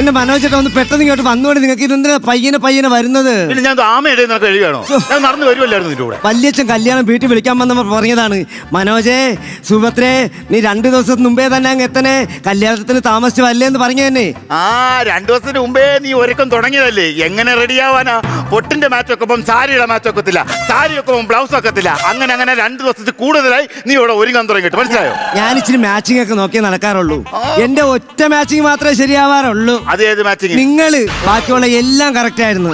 എന്റെ മനോജേട്ടൻ ഒന്ന് പെട്ടെന്ന് ഇങ്ങോട്ട് വന്നുകൊണ്ട് നിങ്ങൾക്ക് ഇതെന്തിനാ പയ്യനെ പയ്യനെ വരുന്നത്? പിന്നെ ഞാൻ ആമയുടെ നിനക്ക് എഴുതിയാണോ? ഞാൻ നടന്നു വരുമല്ലായിരുന്നു നിന്റെ കൂടെ. വല്യച്ഛൻ കല്യാണം വീട്ടിൽ വിളിക്കാൻ വന്നപ്പോ പറഞ്ഞതാണ് മനോജേ സുഭദ്രേ നീ രണ്ടു ദിവസത്തിന് മുമ്പേ തന്നെ അങ്ങ് എത്തനെ കല്യാണത്തിന് താമസിച്ചു വല്ലേ എന്ന് പറഞ്ഞു തന്നെ ആ രണ്ടു ദിവസത്തിന് മുമ്പേ നീ ഒരുക്കം തുടങ്ങിയതല്ലേ? എങ്ങനെ റെഡിയാവാനാ? പൊട്ടിന്റെ മാച്ച് ഒക്കെ ഇപ്പം സാരിയുടെ മാച്ച് ഒക്കത്തില്ല സാരി ഒക്കെ ബ്ലൗസ് ഒക്കത്തില്ല അങ്ങനെ അങ്ങനെ രണ്ടു ദിവസത്തിൽ കൂടുതലായി നീ ഇവിടെ ഒരുങ്ങാൻ തുടങ്ങിയിട്ട് മനസ്സിലായോ? ഞാൻ ഇച്ചിരി മാച്ചിങ് ഒക്കെ നോക്കിയേ നടക്കാറുള്ളൂ. എന്റെ ഒറ്റ മാച്ചിങ് മാത്രമേ ശരിയാവാറുള്ളൂ. അത് ഏത് മാച്ചിങ് നിങ്ങൾ ബാക്കിയുള്ള എല്ലാം കറക്റ്റ് ആയിരുന്നു.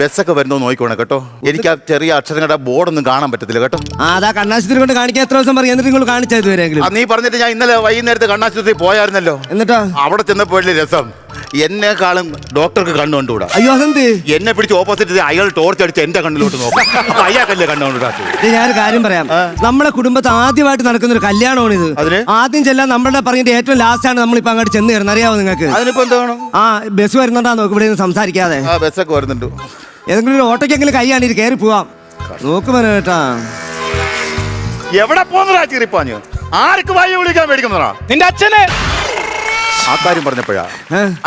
ബസ്സൊക്കെ വരുന്നോ നോക്കിക്കോണേ കേട്ടോ. എനിക്ക് ആ ചെറിയ അക്ഷരങ്ങളുടെ ബോർഡൊന്നും കാണാൻ പറ്റത്തില്ല കേട്ടോ. ആ അതാ കണ്ണാശുപത്രി കൊണ്ട് കാണിക്കാൻ എത്ര ദിവസം പറയും എന്നിട്ട് നിങ്ങൾ കാണിച്ചാൽ ഇതുവരെയെങ്കിലും. നീ പറഞ്ഞിട്ട് ഞാൻ ഇന്നലെ വൈകുന്നേരത്ത് കണ്ണാശുപത്രി പോയായിരുന്നല്ലോ. എന്നിട്ടോ? അവിടെ ചെന്നപ്പോഴല്ലേ രസം. എന്നെക്കാളും ഡോക്ടർക്ക് കണ്ണു കണ്ടുകൂടാ. അയ്യോ അതെന്ത്? എന്നെ പിടിച്ച് ഓപ്പോസിറ്റ് അയാൾ ടോർച്ച് അടിച്ച് എന്റെ കണ്ണിലോട്ട് നോക്കാം. അയാൾക്കല്ലേ കണ്ണു ഇത് ഞാനൊരു കാര്യം പറയാം. നമ്മുടെ കുടുംബത്ത് ആദ്യമായിട്ട് നടക്കുന്ന ഒരു കല്യാണമാണ് ഇത് ആദ്യം ചെല്ലാൻ നമ്മളെ പറഞ്ഞിട്ട് ഏറ്റവും ലാസ്റ്റ് ആണ് നമ്മളിപ്പോ അങ്ങോട്ട് ചെന്ന് കയറുന്നത്. അറിയാവോ നിങ്ങൾക്ക്? അതിനിപ്പോ എന്താ വേണം? ആ ബസ് വരുന്നുണ്ടാ നോക്ക് ഇവിടെ നിന്ന് സംസാരിക്കാതെ. ആ ബസ്സൊക്കെ വരുന്നുണ്ട്. ഏതെങ്കിലും ഒരു ഓട്ടോക്കെങ്കിലും കൈയാണ് ഇത് കയറി പോവാം. നോക്ക് കേട്ടാ എവിടെ പോകുന്നതാ ചിറിപ്പാഞ്ഞ് ആർക്ക് വായി വിളിക്കാൻ മേടിക്കുന്നതാ? നിന്റെ അച്ഛനെ ആ കാര്യം പറഞ്ഞപ്പോഴാ?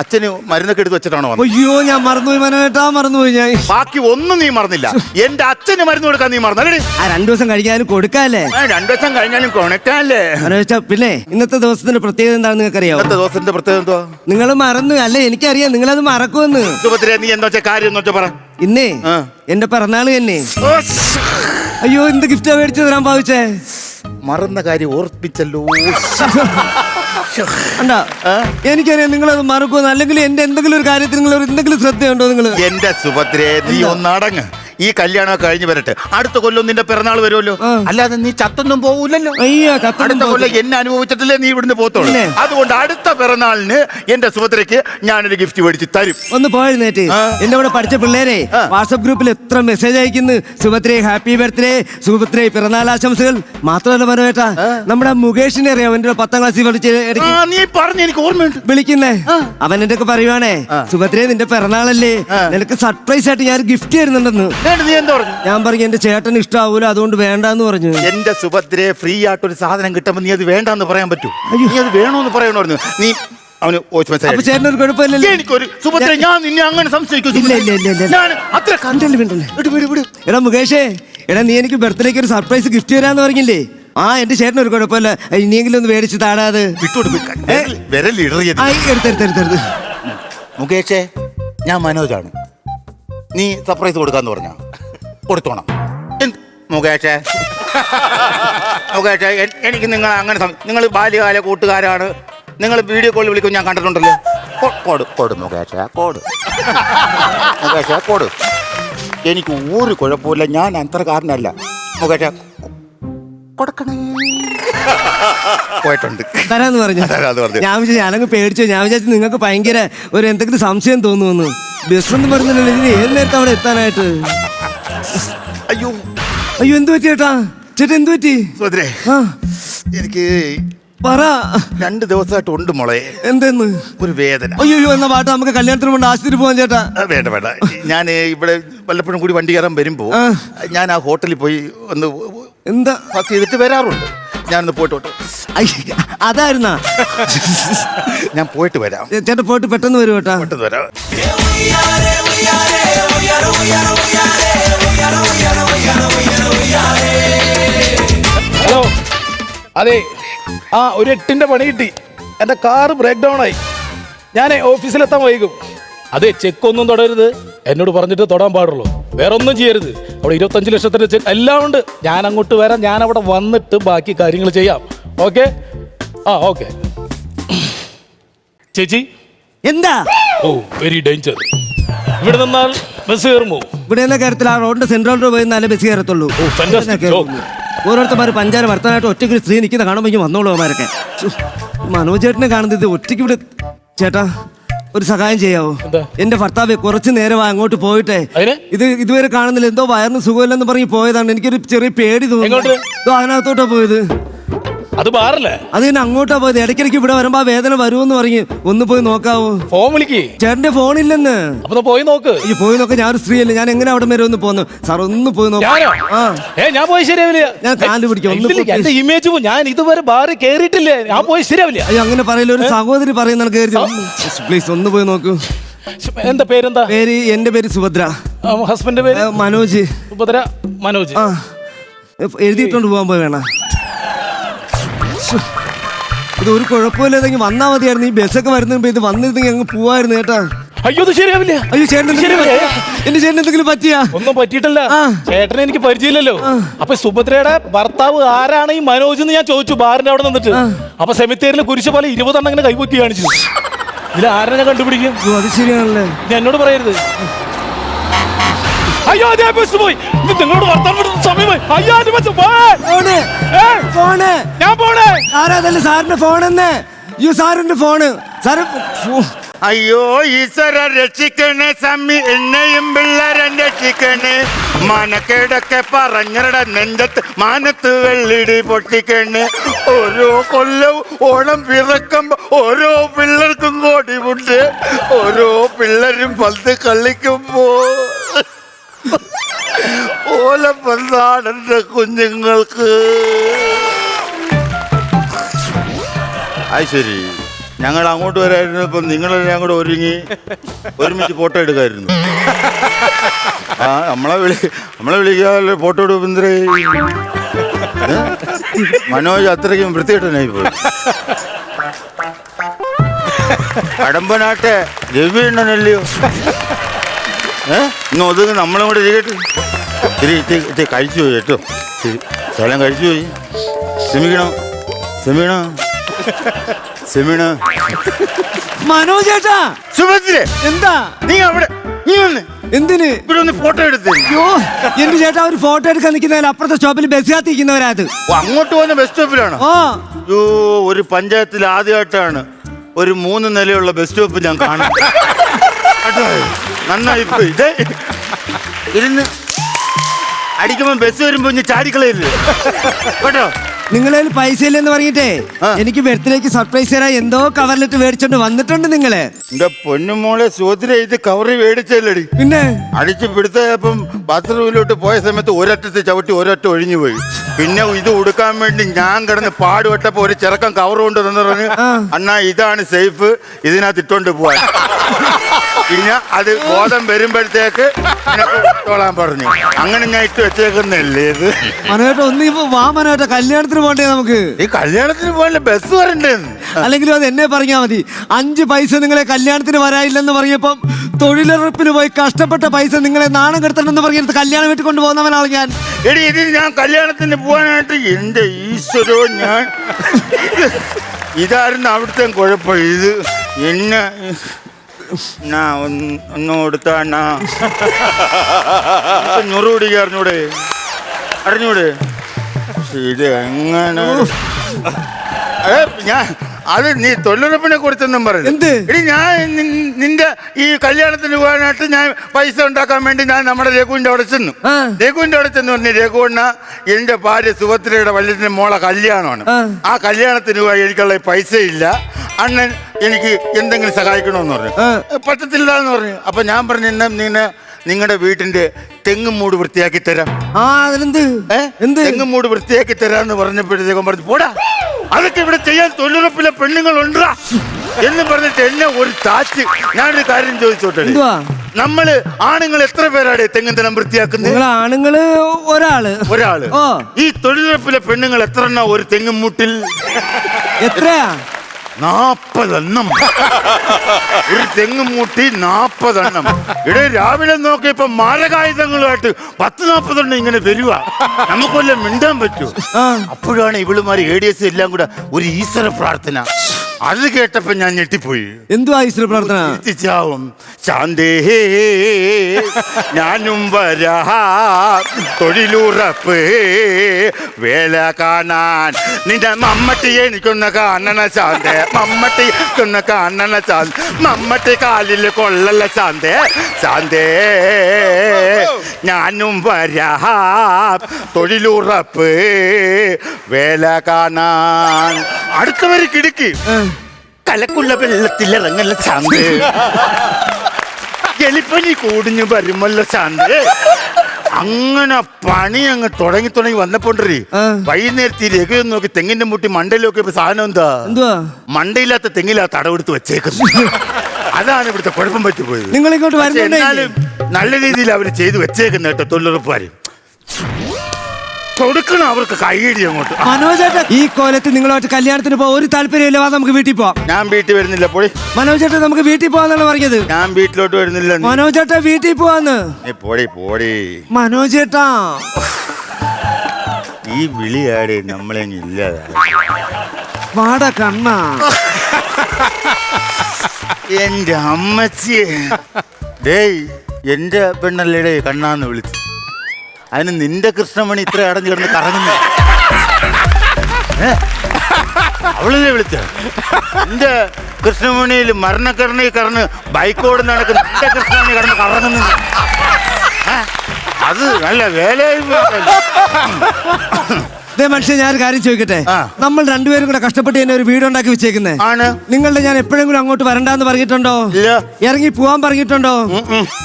അച്ഛന് മരുന്നൊക്കെ എടുത്ത് വെച്ചിട്ടാണോ വന്നത്? അയ്യോ ഞാൻ മറന്നുപോയി മനോട്ടാ മറന്നുപോയി ഞാൻ. ബാക്കി ഒന്നും നീ മറന്നില്ല. എന്റെ അച്ഛന് മരുന്ന് കൊടുക്കാൻ നീ മറന്നല്ലേ ആ രണ്ടു ദിവസം കഴിഞ്ഞാലും കൊടുക്കാല്ലേ? രണ്ടു ദിവസം കഴിഞ്ഞാലും കൊണക്കാല്ലേ മനോ വെച്ചാ പിന്നെ ഇന്നത്തെ ദിവസത്തിന്റെ പ്രത്യേകത എന്താണെന്ന് നിങ്ങൾക്ക് അറിയാവോ ഇന്നത്തെ ദിവസത്തിന്റെ പ്രത്യേകത എന്തോ നിങ്ങൾ മറന്നു അല്ലെ? എനിക്കറിയാം നിങ്ങളത് മറക്കുമെന്ന്. സുഭദ്ര നീ എന്താ വെച്ചാ കാര്യം എന്ന് വെച്ചാ പറ. ഇന്നേ ആ. എന്റെ പിറന്നാൾ തന്നെ. ഓ, അയ്യോ എന്ത് ഗിഫ്റ്റാ മേടിച്ചു തരാൻ ഭാവിച്ചേ? മറന്ന കാര്യം ഓർപ്പിച്ചല്ലോ. അണ്ടാ നിങ്ങൾ അത് മറക്കുമെന്ന്. അല്ലെങ്കിൽ എന്റെ എന്തെങ്കിലും ഒരു കാര്യത്തിൽ നിങ്ങൾ ഒരു എന്തെങ്കിലും ശ്രദ്ധയുണ്ടോ നിങ്ങൾ? എന്റെ സുഭദ്രേ നീ ഒന്നടങ്ങ് ഈ കല്യാണം കഴിഞ്ഞു വരട്ടെ. അടുത്ത കൊല്ലം നിന്റെ പിറന്നാൾ വരുമല്ലോ. അല്ലാതെ നീ ചത്തൊന്നും പോകൂലല്ലോ അടുത്ത കൊല്ലം എന്നെ അനുഭവിച്ചിട്ടില്ലേ നീ ഇവിടുന്ന് പോത്തോളൂ? അതുകൊണ്ട് അടുത്ത പിറന്നാളിന് എന്റെ സുഭദ്രയ്ക്ക് ഞാനൊരു ഗിഫ്റ്റ് മേടിച്ച് തരും. ഒന്ന് പോയിരുന്നേറ്റ് ആ. എന്റെ കൂടെ പഠിച്ച പിള്ളേരെ. വാട്സപ്പ് ഗ്രൂപ്പിൽ എത്ര മെസ്സേജ് അയക്കുന്നു. സുഭദ്രയെ ഹാപ്പി ബർത്ത്ഡേ സുഭദ്രേ പിറന്നാൾ ആശംസകൾ. മാത്രമല്ല മനോേട്ടാ നമ്മുടെ മുകേഷിനെ അറിയാം. എന്റെ പത്താം ക്ലാസ്സിൽ പഠിച്ച് നീ പറഞ്ഞു എനിക്ക് ഓർമ്മയുണ്ട്. വിളിക്കുന്നേ? അവൻ എന്റെ ഒക്കെ പറയുവാണേ സുഭദ്രയെ നിന്റെ പിറന്നാളല്ലേ? നിനക്ക് സർപ്രൈസ് ആയിട്ട് ഞാൻ ഗിഫ്റ്റ് തരുന്നുണ്ടെന്ന്. നീ എന്താ പറഞ്ഞു? ഞാൻ പറഞ്ഞു എന്റെ ചേട്ടന് ഇഷ്ടാവൂല അതുകൊണ്ട് വേണ്ടെന്ന് പറഞ്ഞു. എന്റെ സുഭദ്രയെ ഫ്രീ ആയിട്ട് ഒരു സാധനം കിട്ടുമ്പോ നീ അത് വേണ്ടെന്ന് പറയാൻ പറ്റൂ. നീ അത് വേണോന്ന് പറയണമായിരുന്നു നീ അവന് വോയിസ് അപ്പൊ മെസ്സേജ് ചേട്ടനൊരു കുഴപ്പമില്ലല്ലോ. എനിക്കൊരു സുഭദ്ര ഞാൻ നിന്നെ അങ്ങനെ ഇല്ല, ഇല്ല, ഇല്ല, ഇല്ല. ഞാൻ അത്ര കണ്ടല്ലേ. വേണ്ടല്ലേ വിട് വിട് വിട്. എടാ മുകേഷേ എടാ നീ എനിക്ക് ബർത്ത്ഡേക്ക് ഒരു സർപ്രൈസ് ഗിഫ്റ്റ് തരാന്ന് പറഞ്ഞില്ലേ? ആ എന്റെ ചേട്ടന് ഒരു കുഴപ്പമില്ല. ഇനിയെങ്കിലും ഒന്ന് മേടിച്ച് താടാത് വിട്ടോട് വിരലിടറിയത് ആ എടുത്തെടുത്തെടുത്തെടുത്ത് മുകേഷേ ഞാൻ മനോജാണ്. നീ സർപ്രൈസ് കൊടുക്കാന്ന് പറഞ്ഞ. കൊടുത്തോണം. എന്ത്? മുകേഷേ. മുകേഷേ എനിക്ക് നിങ്ങൾ അങ്ങനെ നിങ്ങൾ ബാല്യകാല കൂട്ടുകാരാണ്. നിങ്ങൾ വീഡിയോ കോളിൽ വിളിക്കും ഞാൻ കണ്ടിട്ടുണ്ടല്ലോ. കൊട് കോട് മുകേഷേ കോട്. മുകേഷേ കോട്. എനിക്ക് ഒരു കുഴപ്പമില്ല ഞാൻ അന്തർകാരനല്ല. മുകേഷേ കൊടുക്കണേ. പോയിട്ടുണ്ട്. തരാന്ന് പറഞ്ഞു? ഞാൻ വിചാരിച്ചു ഞാനങ്ങ് പേടിച്ചു? ഞാൻ വിചാരിച്ചു നിങ്ങൾക്ക് ഭയങ്കര ഒരു എന്തെങ്കിലും സംശയം തോന്നുന്നു ബസ് എന്ന് പറഞ്ഞില്ലല്ലോ. ഇനി ഏത് നേരത്തെ അവിടെ എത്താനായിട്ട്? അയ്യോ. അയ്യോ എന്ത് പറ്റി ചേട്ടാ? ചേട്ടാ എന്ത് പറ്റി? സുഭദ്രേ ആ. എനിക്ക് പറ. രണ്ട് ദിവസമായിട്ട് ഉണ്ട് മോളെ. എന്തെന്ന്? ഒരു വേദന. അയ്യോ എന്നാ പാട്ട് നമുക്ക് കല്യാണത്തിന് കൊണ്ട് ആശുപത്രി പോവാൻ ചേട്ടാ. വേണ്ട വേണ്ട. ഞാൻ ഇവിടെ വല്ലപ്പോഴും കൂടി വണ്ടി കയറാൻ വരുമ്പോ ഞാൻ ആ ഹോട്ടലിൽ പോയി ഒന്ന് എന്താ? ചെയ്തിട്ട് വരാറുണ്ട്. ഞാനൊന്ന് പോയിട്ട് വരട്ടെ. അതായിരുന്നാ? ഞാൻ പോയിട്ട് വരാം. ചേട്ടാ പോയിട്ട് പെട്ടെന്ന് വരും കേട്ടാ. പെട്ടെന്ന് വരാം. ഹലോ. അതെ ആ ഒരു എട്ടിന്റെ പണി കിട്ടി. എന്റെ കാറ് ബ്രേക്ക് ഡൗൺ ആയി. ഞാൻ ഓഫീസിലെത്താൻ വൈകും. അതെ ചെക്ക് ഒന്നും തുടരുത്. എന്നോട് പറഞ്ഞിട്ട് തൊടാൻ പാടുള്ളൂ. വേറെ ഒന്നും ചെയ്യരുത്. അവിടെ ഇരുപത്തഞ്ച് ലക്ഷത്തിന്റെ എല്ലാം ഉണ്ട്. ഞാൻ അങ്ങോട്ട് വരാം. ഞാൻ അവിടെ വന്നിട്ട് ബാക്കി കാര്യങ്ങൾ ചെയ്യാം. ഓക്കെ? ആ ഓക്കെ. ചേച്ചി? എന്താ? ഓ വെരി ഡേഞ്ചർ ഇവിടെ നിന്നാൽ ബസ് കയറുമോ? ഇവിടെ എന്ന കാര്യത്തിൽ ആ റോഡിന്റെ സെൻട്രൽ റോഡ് പോയി നല്ല ബസ് കയറത്തുള്ളൂ. ഓരോരുത്തന്മാർ പഞ്ചാര വർത്തനായിട്ട് ഒറ്റയ്ക്ക് സ്ത്രീ നിൽക്കുന്ന കാണുമ്പോൾ വന്നോളൂ അവന്മാരൊക്കെ. മനോജ് ചേട്ടനെ കാണുന്നത് ഒറ്റയ്ക്ക് ഇവിടെ ചേട്ടാ ഒരു സഹായം ചെയ്യാവോ? എന്റെ ഭർത്താവ് കുറച്ചു നേരം അങ്ങോട്ട് പോയിട്ടെ? ഇത് ഇതുവരെ കാണുന്നില്ല എന്തോ വയറിന് സുഖമില്ലെന്ന് പറഞ്ഞ് പോയതാണ് എനിക്കൊരു ചെറിയ പേടി? തോന്നുന്നു അതിനകത്തോട്ടാ പോയത് അത് ബാറല്ലേ അത് തന്നെ അങ്ങോട്ടാ പോയത്. ഇടയ്ക്കിടയ്ക്ക് ഇവിടെ വരുമ്പോ ആ വേദന വരുമെന്ന് പറഞ്ഞു ഒന്ന് പോയി നോക്കാവോ? ഫോൺ വിളിക്ക്. ചേട്ടന്റെ ഫോണില്ലെന്ന്. അപ്പൊ പോയി നോക്ക്. ഈ പോയി നോക്ക ഞാൻ സ്ത്രീ സ്ത്രീയല്ലേ. ഞാൻ എങ്ങനെ അവിടെ വരെ ഒന്ന് പോന്നു? സാർ ഒന്ന് പോയി നോക്കാം. ഞാനോ? ആ. ഏ ഞാൻ പോയി ശരിയാവില്ല. ഞാൻ കാൽ പിടിക്കാം, ഒന്ന് പൊക്കി. ഇമേജ് ഞാൻ ഇതുവരെ ബാറി കേറിയിട്ടില്ലേ. ഞാൻ പോയി ശരിയാവില്ല. അയ്യോ അങ്ങനെ പറയില്ല. ഒരു സഹോദരി പറയുന്ന പ്ലീസ് ഒന്ന് പോയി നോക്കൂ. എന്താ പേരെന്താ? പേര് എന്റെ പേര് സുഭദ്ര. ഹസ്ബൻഡ് പേര്? മനോജ്. സുഭദ്ര മനോജ്. ആ. എഴുതിയിട്ടുണ്ട് പോകാൻ പോയി വേണ. ഇത് ഒരു കുഴപ്പമില്ലാതെങ്കിൽ വന്നാ മതിയായിരുന്നു. ഈ ബസ്സൊക്കെ വരുന്നുമ്പോ ഇത് വന്നിരുന്നെങ്കിൽ അങ്ങ് പോവായിരുന്നു കേട്ടാ. അയ്യോ ശരിയാവില്ല. അയ്യോ ചേട്ടൻ? എന്റെ ചേട്ടൻ എന്തെങ്കിലും പറ്റിയാ? ഒന്നും പറ്റിയിട്ടില്ല. ചേട്ടനെ എനിക്ക് പരിചയമില്ലല്ലോ. അപ്പൊ സുഭദ്രയുടെ ഭർത്താവ് ആരാണ് ഈ മനോജ് എന്ന് ഞാൻ ചോദിച്ചു ബാറിന്റെ അവിടെ നിന്നിട്ട്. അപ്പൊ സെമിത്തേരിൽ കുരിശ് പോലെ ഇരുപതെണ്ണം ഇങ്ങനെ കൈപൊക്കി കാണിച്ചു. ഇതിൽ ആരെ കണ്ടുപിടിക്കും? അത് ശരിയാണല്ലേ? എന്നോട് പറയരുത്. അയ്യോ അതേ ബസ് പോയി. നിങ്ങളോട് വർത്താൻ സാറിന്റെ ഫോണെന്ന്? സാറിന്റെ ഫോണ്. സാറ് അയ്യോ ഈശ്വര രക്ഷിക്കണേ സമ്മി എന്നെയും പിള്ളേരെ രക്ഷിക്കണേ. മനക്കേടൊക്കെ പറഞ്ഞിട നെഞ്ചത്ത് മാനത്ത് വെള്ളിടി പൊട്ടിക്കണ്. ഓരോ കൊല്ലവും ഓണം പിറക്കുമ്പോ ഓരോ പിള്ളേർക്കും കോടിമുണ്ട് ഓരോ പിള്ളേരും പന്ത് കളിക്കുമ്പോ എന്റെ കുഞ്ഞുങ്ങൾക്ക്. അത് ശരി ഞങ്ങൾ അങ്ങോട്ട് വരായിരുന്നു ഇപ്പം നിങ്ങളെല്ലാം കൂടെ ഒരുങ്ങി ഒരുമിച്ച് ഫോട്ടോ എടുക്കായിരുന്നു. ആ നമ്മളെ വിളി നമ്മളെ വിളിക്കാതെ ഫോട്ടോ എടുക്കുന്നേ മനോജ് അത്രയ്ക്കും വൃത്തികെട്ടനായി പോയി. കടമ്പനാട്ടെ രവി ഏ? ഇന്ന് ഒതുങ്ങി നമ്മളും കൂടെ ഇരിക്കട്ടെ. ഇത്തിരി ഇത്തിരി ഇത്തിരി കഴിച്ചു പോയി കേട്ടോ. ഇത്തിരി ശകലം കഴിച്ചു പോയി. ക്ഷമിക്കണം ക്ഷമിക്കണം ക്ഷമിക്കണം മനോജ് ചേട്ടാ! സുഭദ്രേ! എന്താ? നീ അവിടെ നീ ഒന്ന് എന്തിന്? ഇവിടെ ഒന്ന് ഫോട്ടോ എടുത്തേ അയ്യോ എന്റെ ചേട്ടാ ഒരു ഫോട്ടോ എടുക്കാൻ നിൽക്കുന്നവർ അപ്പുറത്തെ സ്റ്റോപ്പിൽ ബസ് കാത്തിരിക്കുന്നവരാത് ഓ, അങ്ങോട്ട് പോകുന്ന ബസ് സ്റ്റോപ്പിലാണോ ഓ അയ്യോ ഒരു പഞ്ചായത്തിൽ ആദ്യമായിട്ടാണ് ഒരു മൂന്ന് നിലയുള്ള ബസ് സ്റ്റോപ്പ് ഞാൻ കാണാം കേട്ടോ? നന്നായി പോയി. ദേ, ഇരുന്ന്. അടിക്കുമ്പോ ബസ് വരുമ്പോ ഇനി ചാടിക്കളയില്ലേ കേട്ടോ? നിങ്ങളെ പൈസ ഇല്ലെന്ന് പറഞ്ഞിട്ടേ. എനിക്ക് ബർത്ത്ഡേക്ക് സർപ്രൈസ് തരാൻ എന്തോ കവറിലിട്ട് മേടിച്ചോണ്ട് വന്നിട്ടുണ്ട് നിങ്ങൾ. എന്റെ പൊന്നുമോളെ സുഭദ്ര ഇത് കവറി മേടിച്ചല്ലടി പിന്നെ? അടിച്ചു പിടുത്തപ്പം ബാത്റൂമിലോട്ട് പോയ സമയത്ത് ഒരറ്റത്ത് ചവിട്ടി ഒരൊറ്റ ഒഴിഞ്ഞു പോയി. പിന്നെ ഇത് ഉടുക്കാൻ വേണ്ടി ഞാൻ കിടന്ന് പാടുപെട്ടപ്പോ ഒരു ചെറുക്കം കവർ കൊണ്ട് തന്നു പറഞ്ഞു അണ്ണാ ഇതാണ് സേഫ് ഇതിനകത്ത് ഇട്ടോണ്ട് പോവാൻ പിന്നെ അത് ബോധം വരുമ്പോഴത്തേക്ക് ഇട്ടോളാൻ പറഞ്ഞു. അങ്ങനെ ഞാൻ ഇട്ട് വെച്ചേക്കുന്നല്ലേ ഇത്? മനോട്ട ഒന്ന് ഇപ്പൊ വാ മനോട്ട കല്യാണത്തിന് പോണ്ടേ നമുക്ക്? ഈ കല്യാണത്തിന് പോകല്ലേ ബസ് വരണ്ടേന്ന്. അല്ലെങ്കിലും അത് എന്നെ പറഞ്ഞാ മതി. അഞ്ച് പൈസ നിങ്ങളെ കല്യാണത്തിന് വരാനില്ലെന്ന് പറഞ്ഞപ്പം തൊഴിലുറപ്പിന് പോയി കഷ്ടപ്പെട്ട പൈസ നിങ്ങളെ നാണം കെടുത്തണമെന്ന് പറഞ്ഞിട്ട് കല്യാണം വീട്ടിൽ കൊണ്ടുപോകുന്നവനാണ് ഞാൻ. എടി ഇത് ഞാൻ കല്യാണത്തിന് പോകാനായിട്ട് എന്റെ ഈശ്വരോ ഞാൻ. ഇതായിരുന്നു അവിടുത്തെ കുഴപ്പം. ഇത് എന്നെ നാ ഒന്നും ഒന്ന് കൊടുത്താണ്ണാ ഞൊറു പിടിക്കുക അറിഞ്ഞൂടെ? അറിഞ്ഞൂടെ? ഇത് എങ്ങനെ? ഞാൻ അത് നീ തൊഴിലുറപ്പിനെ കുറിച്ചൊന്നും പറഞ്ഞു ഇനി ഞാൻ നിന്റെ ഈ കല്യാണത്തിന് പോകാനായിട്ട് ഞാൻ പൈസ ഉണ്ടാക്കാൻ വേണ്ടി ഞാൻ നമ്മുടെ രഘുവിന്റെ അവിടെ ചെന്നു. രഘുവിന്റെ അവിടെ ചെന്ന് പറഞ്ഞു രഘുവണ്ണ എന്റെ ഭാര്യ സുഭദ്രയുടെ വല്യത്തിന്റെ മോളെ കല്യാണമാണ്. ആ. ആ കല്യാണത്തിന് പോയി എനിക്കുള്ള പൈസ ഇല്ല അണ്ണൻ എനിക്ക് എന്തെങ്കിലും സഹായിക്കണമെന്ന് പറഞ്ഞു. പറ്റത്തില്ല എന്ന് പറഞ്ഞു. അപ്പൊ ഞാൻ പറഞ്ഞു എന്നാ നിന്നെ നിങ്ങളുടെ വീട്ടിന്റെ തെങ്ങും മൂട് വൃത്തിയാക്കി തരാം. ആ അതിനെന്ത് എന്ത്? തെങ്ങും മൂട് വൃത്തിയാക്കി തരാന്ന് പറഞ്ഞപ്പോഴത്തേക്കും പറഞ്ഞു പോടാ അതൊക്കെ ഇവിടെ ചെയ്യാൻ തൊഴിലുറപ്പിലെ പെണ്ണുങ്ങൾ ഉണ്ടാ എന്ന് പറഞ്ഞിട്ട് എന്നെ ഒരു താച്ച് ഞാനൊരു കാര്യം ചോദിച്ചോട്ടെ? നമ്മൾ ആണുങ്ങൾ എത്ര പേരാണ് തെങ്ങിന്തലം തലം വൃത്തിയാക്കുന്നത്? ആണുങ്ങൾ ഒരാൾ. ഒരാൾ. ഈ തൊഴിലുറപ്പിലെ പെണ്ണുങ്ങൾ എത്ര എണ്ണ ഒരു തെങ്ങും മൂട്ടിൽ? എത്രയാ? നാപ്പതെണ്ണം. ഒരു തെങ്ങ് മൂട്ടി നാപ്പതെണ്ണം. ഇവിടെ രാവിലെ നോക്കിയപ്പോ മാരകായുധങ്ങളുമായിട്ട് പത്ത് നാപ്പതെണ്ണം ഇങ്ങനെ വരുക. നമുക്കൊല്ലം മിണ്ടാൻ പറ്റൂ. അപ്പോഴാണ് ഇവളുമാർ എ ഡി എസ് എല്ലാം കൂടെ ഒരു ഈശ്വര പ്രാർത്ഥന. അത് കേട്ടപ്പോ ഞാൻ ഞെട്ടിപ്പോയി. എന്തുവാ ഈശ്വര പ്രാർത്ഥന? ശാന്തേ ഞാനും വരാ. തൊഴിലുറപ്പ്. വേല കാണാൻ. നിന്റെ മമ്മട്ടി എനിക്കൊന്ന് കാണണ ശാന്തേ. മമ്മട്ടി എനിക്കൊന്ന് കാണണ ശാന്ത. മമ്മട്ടി കാലിൽ കൊള്ളല്ല ശാന്തേ. ചാന്തേ ഞാനും വരാ. തൊഴിലുറപ്പ്. വേല കാണാൻ. അടുത്തവര് കിടുക്ക്. കലക്കുള്ള വെള്ളത്തിലിറങ്ങല്ല ചാന്ത്. എലിപ്പനി കൂടിഞ്ഞു വരുമല്ല ചാന്ത്. അങ്ങനെ പണി അങ്ങ് തുടങ്ങി തുടങ്ങി വന്നപ്പോണ്ടേ. വൈകുന്നേരത്തി രഘുവെന്ന് നോക്കി തെങ്ങിന്റെ മുട്ടി മണ്ടയിലൊക്കെ ഇപ്പൊ സാധനം എന്താ? മണ്ടയില്ലാത്ത തെങ്ങിലാ തടവെടുത്ത് വെച്ചേക്കുന്നത്. അതാണ് ഇവിടുത്തെ കുഴപ്പം പറ്റിപ്പോയത്. നിങ്ങൾ ഇങ്ങോട്ട് എന്നാലും നല്ല രീതിയിൽ അവർ ചെയ്തു വെച്ചേക്കുന്ന കേട്ടോ തൊഴിലുറപ്പുകാര്. കൊടുക്കണം അവർക്ക് കൈയടി അങ്ങോട്ട്. മനോജേട്ടൻ ഈ കോലത്ത് നിങ്ങളുമായിട്ട് കല്യാണത്തിന് പോകാൻ ഒരു താല്പര്യമില്ല വാ നമുക്ക് വീട്ടിൽ പോവാം. ഞാൻ വീട്ടിൽ വരുന്നില്ല പോളി. മനോജേട്ടൻ നമുക്ക് വീട്ടിൽ പോവാന്നാണ് പറഞ്ഞത്. ഞാൻ വീട്ടിലോട്ട് വരുന്നില്ല നീ- മനോജേട്ടൻ വീട്ടിൽ പോവാന്ന്. നീ പോടി പോടി മനോജേട്ടാ. ഈ വിളിയാടെ നമ്മളെ വാട കണ്ണ. എന്റെ അമ്മച്ചി ഡേയ് എന്റെ പെണ്ണല്ലേടെ കണ്ണാന്ന് വിളിച്ചു. അതിന് നിന്റെ കൃഷ്ണമണി ഇത്ര അടഞ്ഞു കിടന്ന് കറങ്ങുന്നു. അവളിനെ വിളിച്ച? എന്റെ കൃഷ്ണമണിയിൽ മരണക്കരണി കറന്ന് ബൈക്കോട് നടക്കുന്ന നിന്റെ കൃഷ്ണമണി കടന്ന് കറങ്ങുന്നു. അത് നല്ല വേലയായി. ഇതേ മനുഷ്യൻ ഞാൻ ഒരു കാര്യം ചോദിക്കട്ടെ? നമ്മൾ രണ്ടുപേരും കൂടെ കഷ്ടപ്പെട്ട് തന്നെ ഒരു വീടുണ്ടാക്കി വെച്ചേക്കുന്നേ. ആണ്. നിങ്ങളുടെ ഞാൻ എപ്പോഴെങ്കിലും അങ്ങോട്ട് വരണ്ടെന്ന് പറഞ്ഞിട്ടുണ്ടോ? ഇറങ്ങി പോവാൻ പറഞ്ഞിട്ടുണ്ടോ?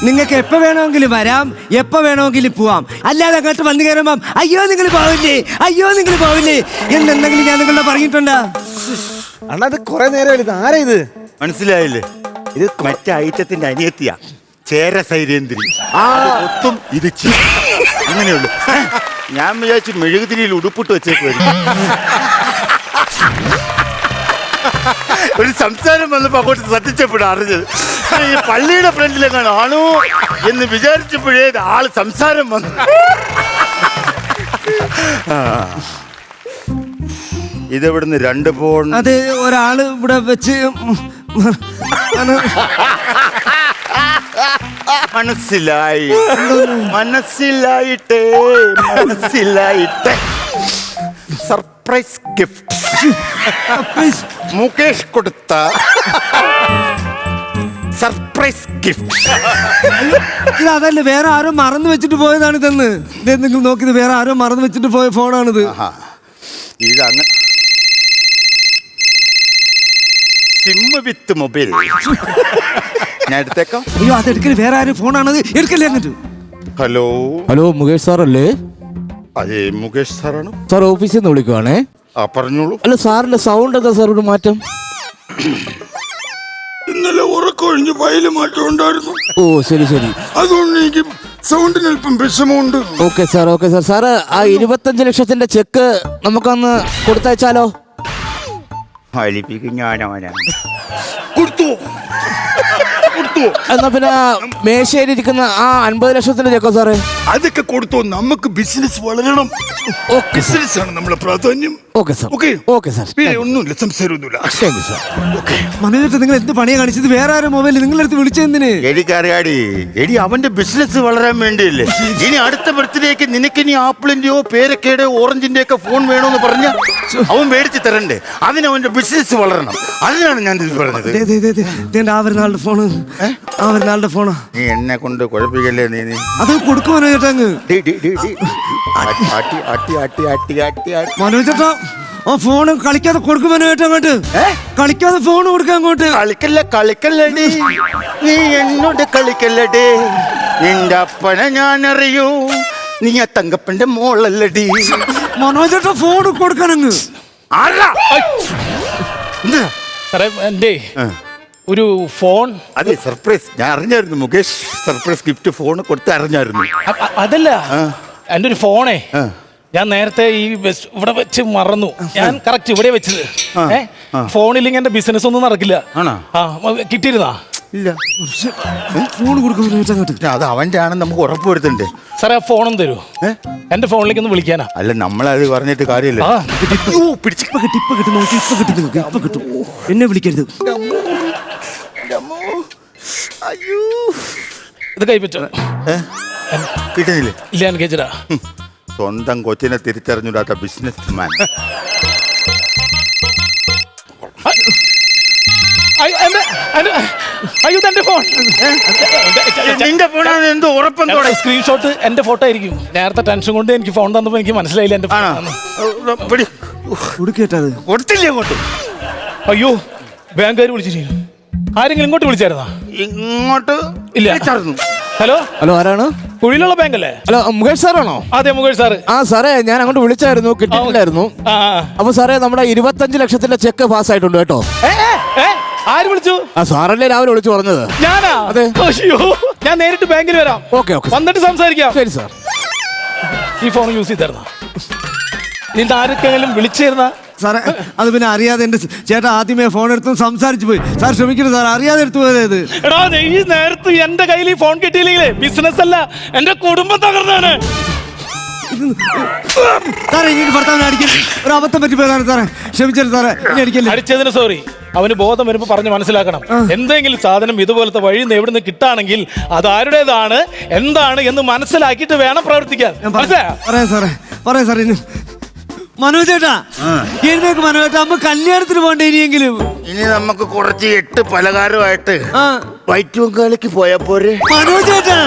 നിങ്ങൾക്ക് എപ്പോ വേണമെങ്കിലും വരാം എപ്പോ വേണമെങ്കിലും പോവാം. അല്ലാതെ അങ്ങോട്ട് വന്നു കയറുമ്പം അയ്യോ നിങ്ങൾ പോവില്ലേ? അയ്യോ നിങ്ങൾ പോവില്ലേ? എന്നെന്തെങ്കിലും ഞാൻ നിങ്ങളുടെ പറഞ്ഞിട്ടുണ്ടോ? അണ്ണാ ഇത് കുറെ നേരം ഇത്. ആരാ ഇത്? മനസ്സിലായില്ലേ? ഇത് മറ്റേ ഐറ്റത്തിന്റെ അനിയത്തിയാ. ചേര സൈരേന്ദ്രി ഒത്തും ഇത് അങ്ങനെയുള്ളു. ഞാൻ വിചാരിച്ചു മെഴുകുതിരിയിൽ ഉടുപ്പിട്ട് വെച്ചേക്കുമായിരുന്നു ഒരു സംസാരം വന്നപ്പോ അങ്ങോട്ട് ശ്രദ്ധിച്ചപ്പോഴാണ് അറിഞ്ഞത്. ഈ പള്ളിയുടെ ഫ്രണ്ടിലെങ്ങാണ് ആണോ എന്ന് വിചാരിച്ചപ്പോഴേ ആൾ സംസാരം വന്നു. ഇതെവിടുന്ന് രണ്ട് ഫോൺ? അത് ഒരാൾ ഇവിടെ വെച്ച്. മനസ്സിലായി. മനസ്സിലായിട്ടേ മനസ്സിലായിട്ടേ. സർപ്രൈസ് ഗിഫ്റ്റ് മുകേഷ് കൊടുത്ത സർപ്രൈസ് ഗിഫ്റ്റ് ഇത് അതല്ല വേറെ ആരോ മറന്നു വെച്ചിട്ട് പോയതാണ് ഇതെന്ന് ഇതെന്തെങ്കിലും നോക്കിയത് വേറെ ആരോ മറന്നു വെച്ചിട്ട് പോയ ഫോണാണിത്. ഇത് സിമ്മ് വിത്ത് മൊബൈൽ. ഞാൻ എടുത്തേക്കാം? അയ്യോ അത് എടുക്കൽ വേറെ ആരും ഫോണാണത് എടുക്കല്ലേ അങ്ങോട്ട്? ഹലോ? ഹലോ മുകേഷ് സാർ അല്ലേ അതെ മുകേഷ് സാറാണ്. സാർ ഓഫീസിൽ നിന്ന് വിളിക്കുവാണേ. ആ പറഞ്ഞോളൂ. അല്ല സാറിന്റെ സൗണ്ട് എന്താ സാർ ഒരു മാറ്റം? ഇന്നലെ ഉറക്കൊഴിഞ്ഞ് ഫയൽ മാറ്റം ഉണ്ടായിരുന്നു ഓ ശരി ശരി. അതുകൊണ്ട് എനിക്ക് സൗണ്ടിന് അല്പം വിഷമമുണ്ട്. Okay sir okay sir. Sir ആ ഇരുപത്തഞ്ച് ലക്ഷത്തിന്റെ ചെക്ക് നമുക്കൊന്ന് കൊടുത്തയച്ചാലോ? ഫലിപ്പിക്കും ഞാനവനാ. കൊടുത്തു. കൊടുത്തു. എന്നാ പിന്നെ മേശയിലിരിക്കുന്ന ആ അൻപത് ലക്ഷത്തിന്റെ ചെക്കോ സാറേ? അതൊക്കെ കൊടുത്തോ. നമുക്ക് ബിസിനസ് വളരണം. ബിസിനസ് ആണ് നമ്മളെ പ്രാധാന്യം. Okay sir okay okay sir പിന്നെ ഒന്നുമില്ല സംസാരമൊന്നുമില്ല. താങ്ക് യു സാർ മനോജത്ത് നിങ്ങൾ എന്ത് പണിയാ കാണിച്ചത്? വേറെ ആരും മൊബൈൽ നിങ്ങളെടുത്ത് വിളിച്ചെന്തിന് എനിക്കറിയാടി. എടി അവന്റെ ബിസിനസ് വളരാൻ വേണ്ടിയല്ലേ. ഇനി അടുത്ത ബർത്ത്ഡേക്ക് നിനക്ക് ഇനി ആപ്പിളിന്റെയോ പേരക്കയുടെയോ ഓറഞ്ചിന്റെ ഒക്കെ ഫോൺ വേണമെന്ന് പറഞ്ഞ അവൻ മേടിച്ച് തരണ്ടേ? അതിന് അവന്റെ ബിസിനസ് വളരണം. അതിനാണ് ഞാൻ ഇത് പറഞ്ഞത്. ദേ, ദേ, ദേ, ദേ, ഇതേണ്ട ആ വരുന്ന ആളുടെ ഫോണ് ആ വരുന്ന ഫോണാ നീ എന്നെ കൊണ്ട് കുഴപ്പിക്കല്ലേ നീ നീ? അത് കൊടുക്കുമോ മനോജേട്ടാ അങ്ങ്. ഡി, ഡി, ഡി, ഡി. ആട്ടി ആട്ടി ആട്ടി ആട്ടി ആട്ടി ആട്ടി ആട്ടി മനോജേട്ടാ ആ ഫോണ് കളിക്കാതെ കൊടുക്കും മനോജേട്ടാ അങ്ങോട്ട്. കളിക്കാതെ ഫോൺ കൊടുക്കാൻ അങ്ങോട്ട്. കളിക്കല്ല കളിക്കല്ലടി. നീ എന്നോട് കളിക്കല്ലടി. നിന്റെ അപ്പനെ ഞാൻ അറിയൂ നീ ആ തങ്കപ്പന്റെ മോളല്ലടി. മനോജേട്ടാ ഫോൺ കൊടുക്കാൻ അങ്ങ്. ആരാ? എന്താ? സാറേ എന്റെ ഒരു ഫോൺ അതെ സർപ്രൈസ് ഞാൻ അറിഞ്ഞായിരുന്നു മുകേഷ് സർപ്രൈസ് ഗിഫ്റ്റ് ഫോൺ കൊടുത്ത് അറിഞ്ഞായിരുന്നു. അതല്ല. എന്റെ ഒരു ഫോണേ. ഞാൻ നേരത്തെ ഈ ബസ് ഇവിടെ വെച്ച് മറന്നു. ഞാൻ കറക്റ്റ് ഇവിടെ വെച്ചത്. ഏ? ഫോണില്ലെങ്കിൽ എന്റെ ബിസിനസ് ഒന്നും നടക്കില്ല. ആണോ? ആ മ- കിട്ടിയിരുന്നാ? ഇല്ല. ഫോൺ കൊടുക്കുന്നു അത് അവന്റെ ആണെന്ന് നമുക്ക് ഉറപ്പ് വരുത്തണ്ടേ സാറേ ആ ഫോണും തരൂ. ഏ? എന്റെ ഫോണിലേക്ക് ഒന്ന് വിളിക്കാനാ. അല്ല നമ്മളത് പറഞ്ഞിട്ട് കാര്യമില്ല. ആ. അയ്യോ, പിടിച്ച് ഇപ്പൊ കിട്ടി ഇപ്പൊ കിട്ടും നോക്കി ഇപ്പൊ കിട്ടും നിങ്ങൾക്ക് ഇപ്പൊ കിട്ടും. എന്നെ വിളിക്കരുത്. ഇത് കൈപ്പറ്റോ ഏ? കിട്ടുന്നില്ലേ? ഇല്ല ഹും. സ്വന്തം കൊച്ചിനെ തിരിച്ചറിഞ്ഞൂടാത്ത ബിസിനസ് മാൻ അയ്യോ എന്റെ എന്റെ- അയ്യോ ഇത് എന്റെ ഫോൺ നിന്റെ ഫോണാണ് എന്തോ ഉറപ്പെന്തോടെ സ്ക്രീൻഷോട്ട് എന്റെ ഫോട്ടോ ആയിരിക്കും. നേരത്തെ ടെൻഷൻ കൊണ്ട് എനിക്ക് ഫോൺ തന്നപ്പോ എനിക്ക് മനസ്സിലായില്ല എന്റെ phone ആണോ? ആണെന്ന്. പിടി. കൊടുക്കേട്ടത് കൊടുത്തില്ലേ അങ്ങോട്ട് അയ്യോ ബാങ്കുകാർ വിളിച്ചിരിക്കുന്നു. ആരെങ്കിലും ഇങ്ങോട്ട് വിളിച്ചായിരുന്നാ? ഇങ്ങോട്ട് ഇല്ല. വിളിച്ചായിരുന്നു. ഹലോ? ഹലോ ആരാണ്? കുഴിയിലുള്ള ബാങ്ക് അല്ലേ ഹലോ മുകേഷ് സാറാണോ? അതെ മുകേഷ് സാറ്. ആ സാറേ ഞാൻ അങ്ങോട്ട് വിളിച്ചായിരുന്നു കിട്ടിയിട്ടില്ലായിരുന്നു. ആ. അപ്പൊ സാറേ നമ്മുടെ ഇരുപത്തഞ്ച് ലക്ഷത്തിന്റെ ചെക്ക് പാസ് ആയിട്ടുണ്ട് കേട്ടോ. ഏ, ഏ, ഏ, ആര് വിളിച്ചു? ആ സാറല്ലേ രാവിലെ വിളിച്ചു പറഞ്ഞത്. ഞാനാ? അതെ. അയ്യോ ഞാൻ നേരിട്ട് ബാങ്കിൽ വരാം. ഓക്കെ ഓക്കെ വന്നിട്ട് സംസാരിക്കാം. ശരി സാർ. ഈ ഫോൺ യൂസ് ചെയ്തായിരുന്നു നിന്റെ ആരൊക്കെ വിളിച്ചിരുന്ന സാറേ അത് പിന്നെ അറിയാതെ എന്റെ ചേട്ടാ ആദ്യമേ ഫോൺ എടുത്തും സംസാരിച്ചു പോയി. സാർ ക്ഷമിക്കണം സാർ അറിയാതെ എടുത്തു പോയത് എടാ ഈ നേരത്ത് എന്റെ കയ്യിൽ ഈ ഫോൺ കിട്ടിയില്ലെങ്കിലേ ബിസിനസ് അല്ല എന്റെ കുടുംബം തകർന്നാണ് സാറേ ഭർത്താവിനെ ഒരു അബദ്ധം പറ്റി പോയതാണ് സാറേ. ക്ഷമിച്ചത് സാറേ ഇനി അടിക്കല്ലേ? അടിച്ചതിന് സോറി അവന് ബോധം വരുമ്പോ പറഞ്ഞ് മനസ്സിലാക്കണം. എന്തെങ്കിലും സാധനം ഇതുപോലത്തെ വഴി നിന്ന് എവിടുന്ന് കിട്ടാണെങ്കിൽ അത് ആരുടേതാണ് എന്താണ് എന്ന് മനസ്സിലാക്കിയിട്ട് വേണം പ്രവർത്തിക്കാൻ. പറയാം സാറേ. പറയാം സാറേ ഇനി മനോജേട്ടാ എഴുന്നേക്ക് മനോജേട്ടാ നമ്മ കല്യാണത്തിന് പോകണ്ടേ ഇനിയെങ്കിലും? ഇനി നമുക്ക് കുറച്ച് എട്ട് പലകാരമായിട്ട് ആ. വൈറ്റ് ബംഗാളിക്ക് പോയാ പോരെ. മനോജേട്ടാ